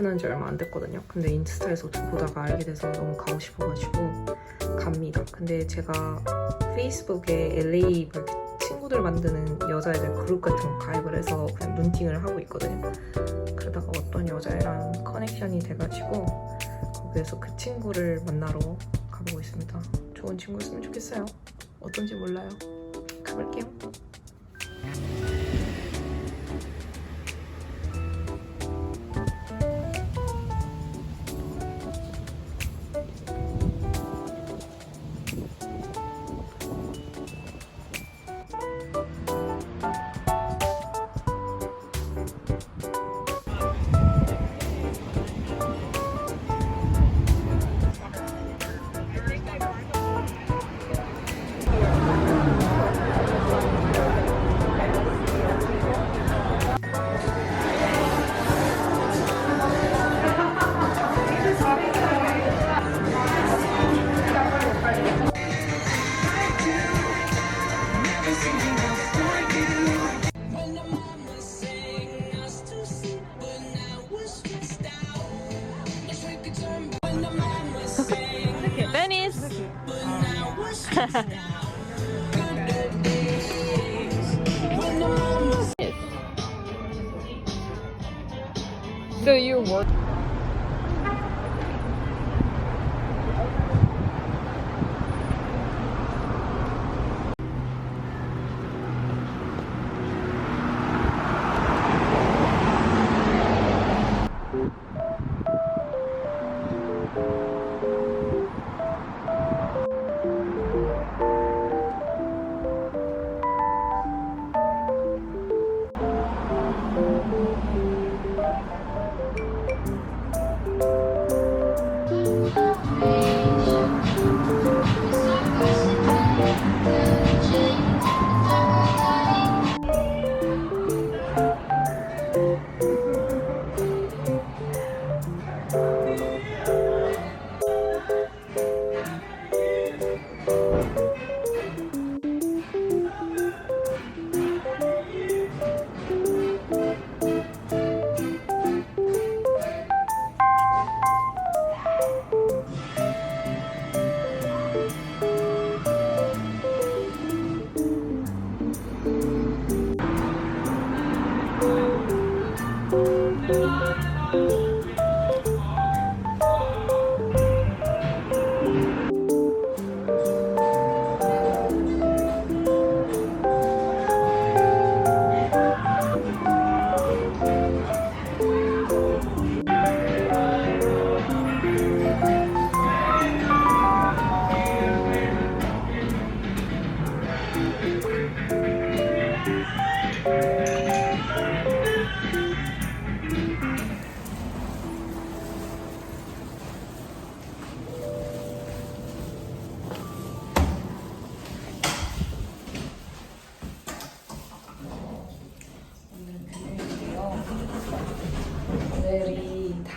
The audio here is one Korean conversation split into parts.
오픈한 지 얼마 안 됐거든요. 근데 인스타에서 보다가 알게 돼서 너무 가고 싶어가지고 갑니다. 근데 제가 페이스북에 LA 막 친구들 만드는 여자애들 그룹 같은 거 가입을 해서 그냥 눈팅을 하고 있거든요. 그러다가 어떤 여자애랑 커넥션이 돼가지고 거기에서 그 친구를 만나러 가보고 있습니다. 좋은 친구였으면 좋겠어요. 어떤지 몰라요. 가볼게요. so you're working. 오늘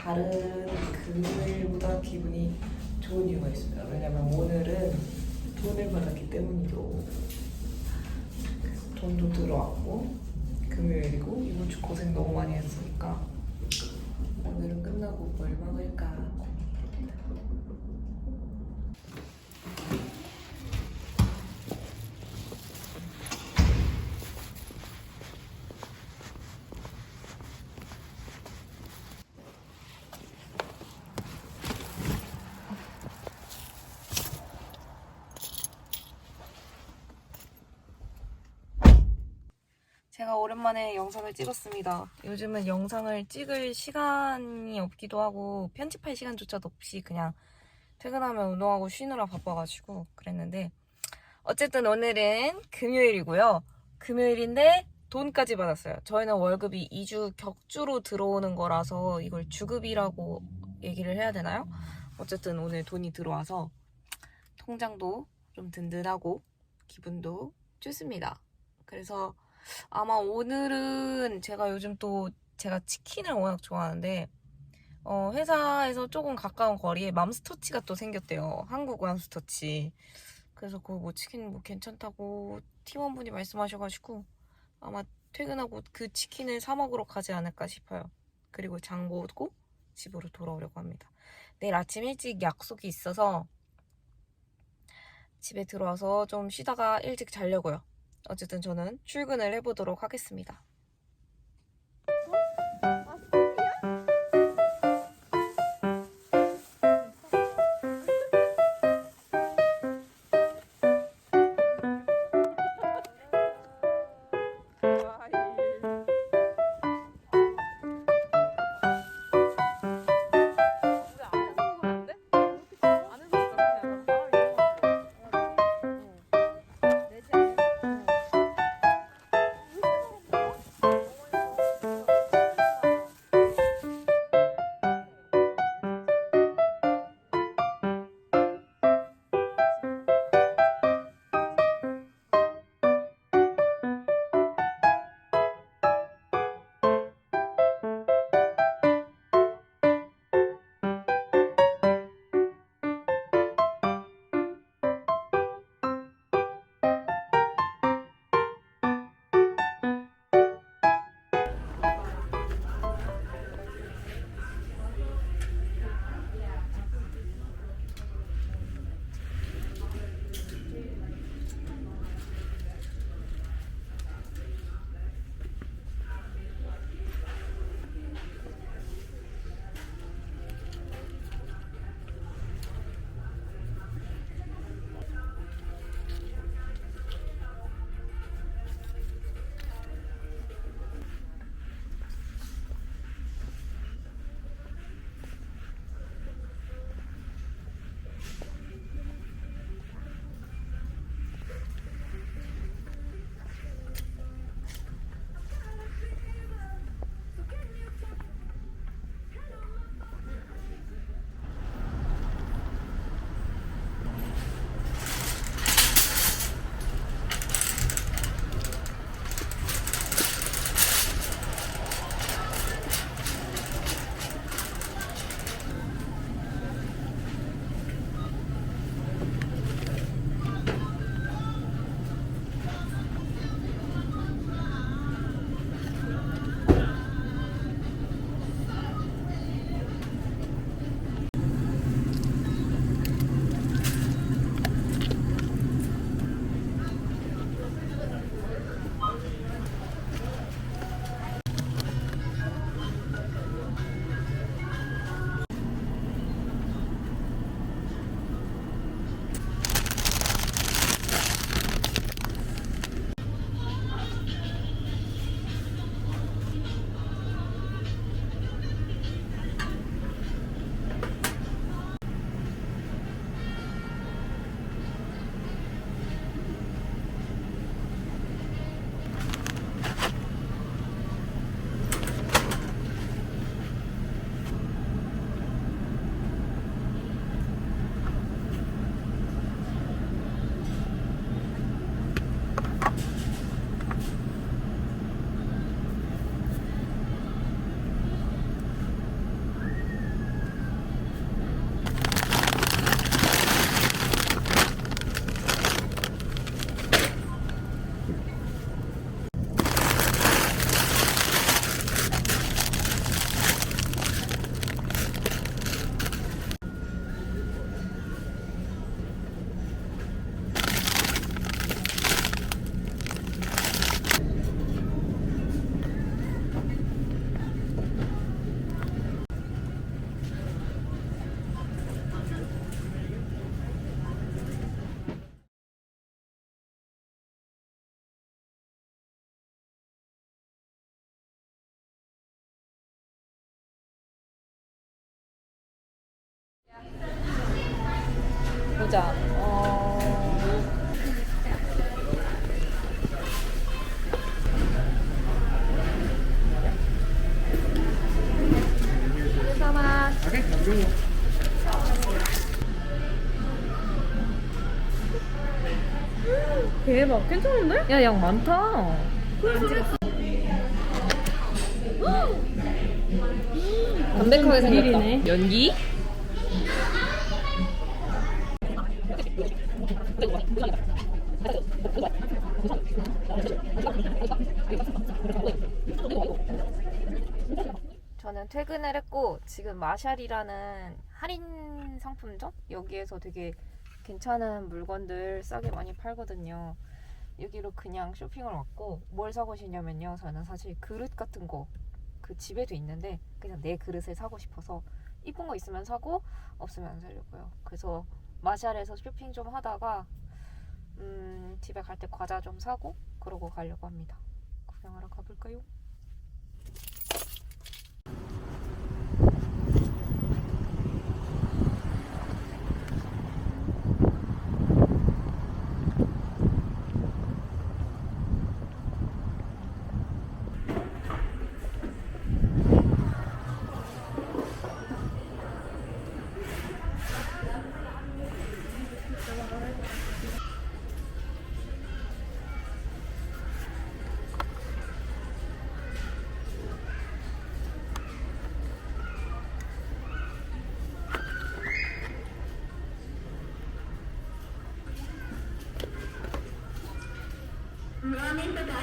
다른 금요일보다 기분이 좋은 이유가 있습니다. 왜냐면 오늘은 돈을 받았기 때문이죠. 돈도 들어왔고 금요일이고 이번 주 고생 너무 많이 했으니까 오늘은 끝나고 뭘 먹을까 고민이 됩니다. 제가 오랜만에 영상을 찍었습니다. 요즘은 영상을 찍을 시간이 없기도 하고 편집할 시간조차도 없이 그냥 퇴근하면 운동하고 쉬느라 바빠가지고 그랬는데 어쨌든 오늘은 금요일이고요. 금요일인데 돈까지 받았어요. 저희는 월급이 2주 격주로 들어오는 거라서 이걸 주급이라고 얘기를 해야 되나요? 어쨌든 오늘 돈이 들어와서 통장도 좀 든든하고 기분도 좋습니다. 그래서 아마 오늘은 제가 요즘 또 제가 치킨을 워낙 좋아하는데 어, 회사에서 조금 가까운 거리에 맘스터치가 또 생겼대요. 한국 맘스터치. 그래서 그거 뭐 치킨 뭐 괜찮다고 팀원분이 말씀하셔가지고 아마 퇴근하고 그 치킨을 사 먹으러 가지 않을까 싶어요. 그리고 장 보고 집으로 돌아오려고 합니다. 내일 아침 일찍 약속이 있어서 집에 들어와서 좀 쉬다가 일찍 자려고요. 어쨌든 저는 출근을 해보도록 하겠습니다. 보자. 어... 대박, 괜찮은데? 야, 양 많다. 음. 담백하게 생겼다. 연기? 마샬이라는 할인 상품점 여기에서 되게 괜찮은 물건들 싸게 많이 팔거든요. 여기로 그냥 쇼핑을 왔고 뭘 사고 싶냐면요. 저는 사실 그릇 같은 거 그 집에도 있는데 그냥 내 그릇을 사고 싶어서 이쁜 거 있으면 사고 없으면 안 사려고요. 그래서 마샬에서 쇼핑 좀 하다가 음, 집에 갈 때 과자 좀 사고 그러고 가려고 합니다. 구경하러 가볼까요? remember that.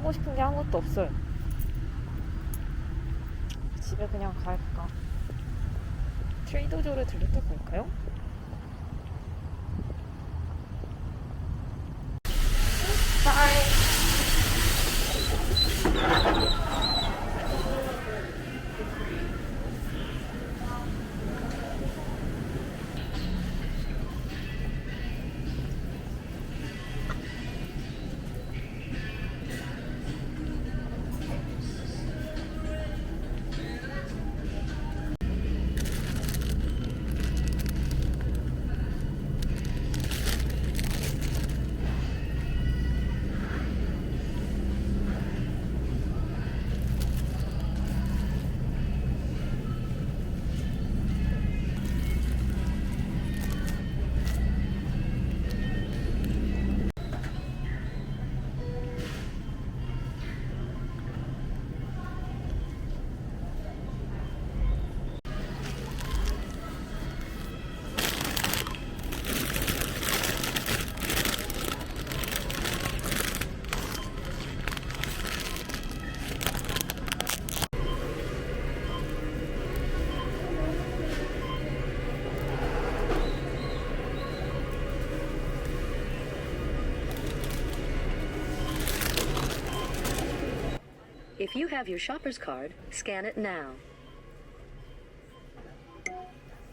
사고 싶은 게 아무것도 없어요. 집에 그냥 갈까? 트레이더조를 들렸다 볼까요? If you have your shopper's card, scan it now.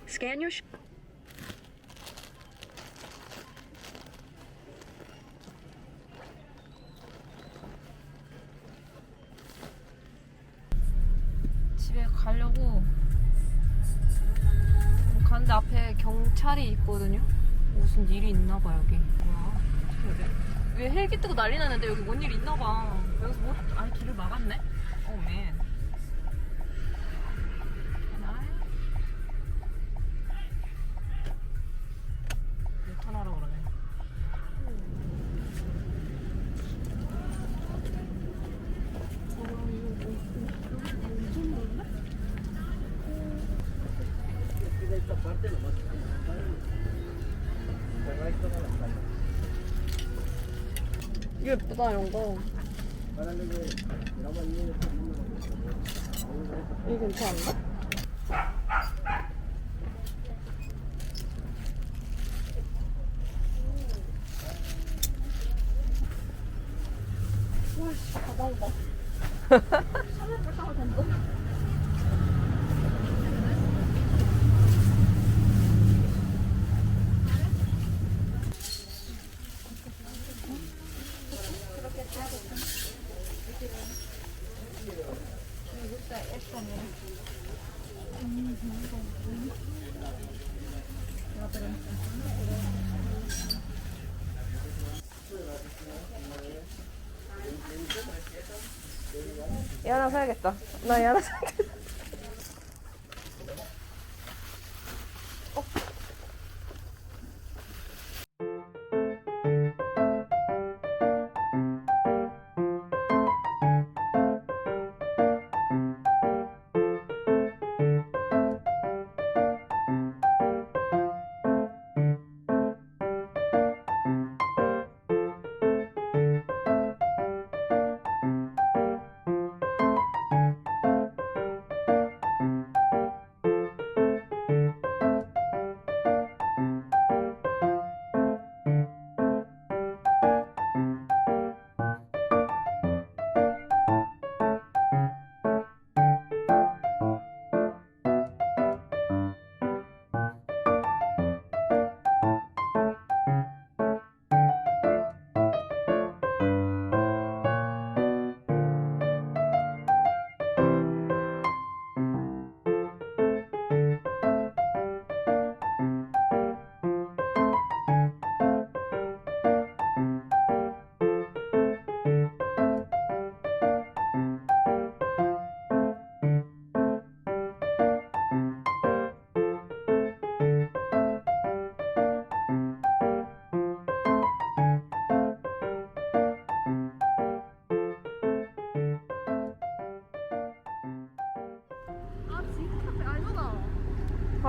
Scan your. 집에 가려고 가는데 앞에 경찰이 있거든요. 무슨 일이 있나 봐 여기. 뭐야? 왜 헬기 뜨고 난리 나는데 여기 뭔 일 있나 봐. 여기서 뭐? 아니 길을 막았네. 오 맨. 예쁘다 이런 거. 이거 괜찮은가? 얘 하나 사야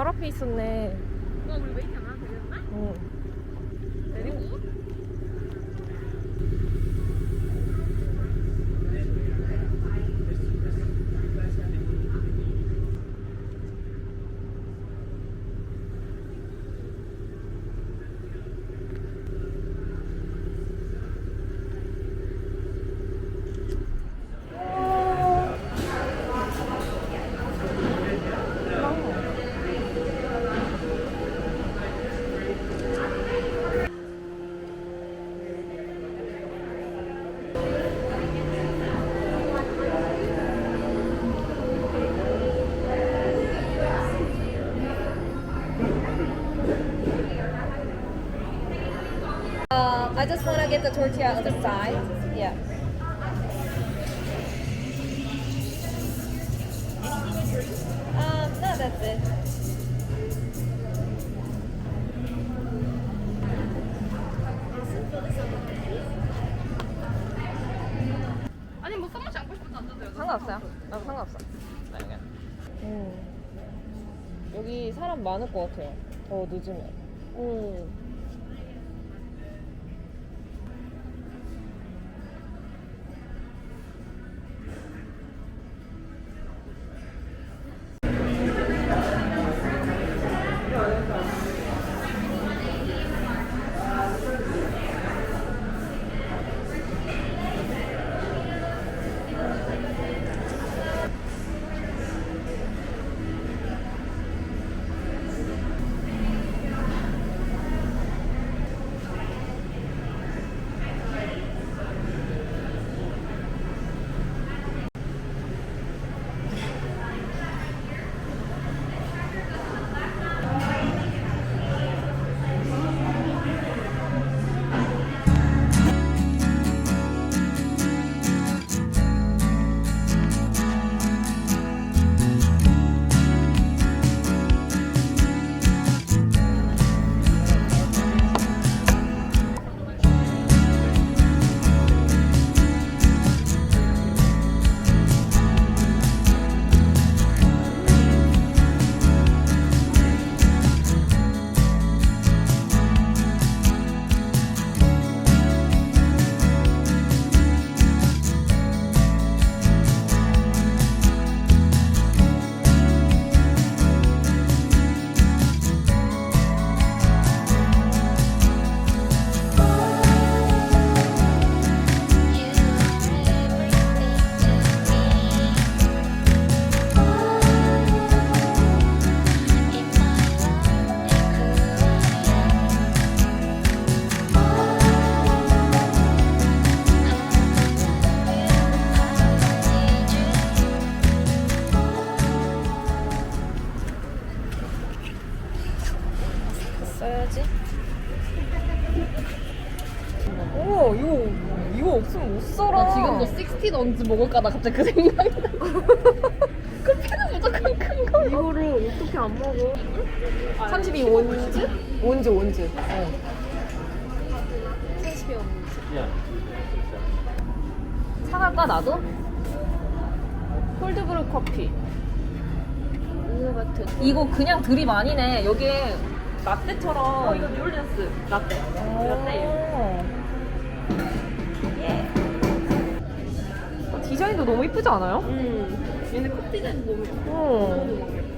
바로 앞에 있었네. Get the tortilla on the side. Yeah. Um, no, that's it. 아니 뭐 썸머치 안고 싶어도 안 된대요. 상관없어요. 나도 상관없어. 음. 여기 사람 많을 것 같아요. 더 늦으면. 음. 60 언즈 먹을까 나 갑자기 그 생각이 나. 커피는 무조건 큰 거. 이거를 어떻게 안 먹어? 32 원즈? 원즈 원즈. 어. 30이 언즈. 사갈까 나도? 콜드브루 커피. 우유 같은. 이거 그냥 드립 아니네. 여기에 라떼처럼. 어 이거 뉴올리언스 라떼. 라떼. 디자인도 너무 이쁘지 않아요? 음. 얘네 컵 디자인 너무 어. 아,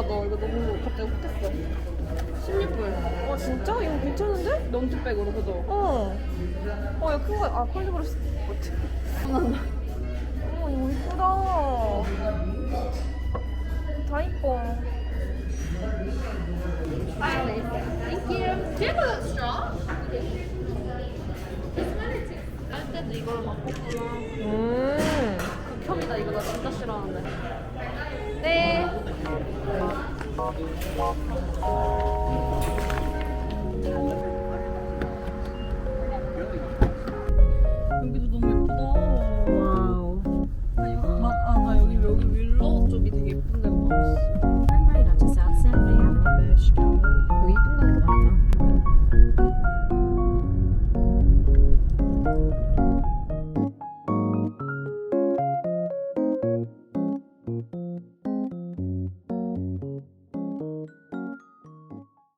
나너 이거 너무 갑자기 훅했어. 16불. 어, 진짜? 이거 괜찮은데? 넌트백으로 그죠? 어. 어, 이거 큰 거, 아, 콜드브루 스 어때? 어머, 이거 이쁘다. 다 이뻐. Thank you. Do you have a straw? 할 때도 이걸로 바꿨구나. 음. 극혐이다 이거 나 진짜 싫어하는데. 네. Thank you.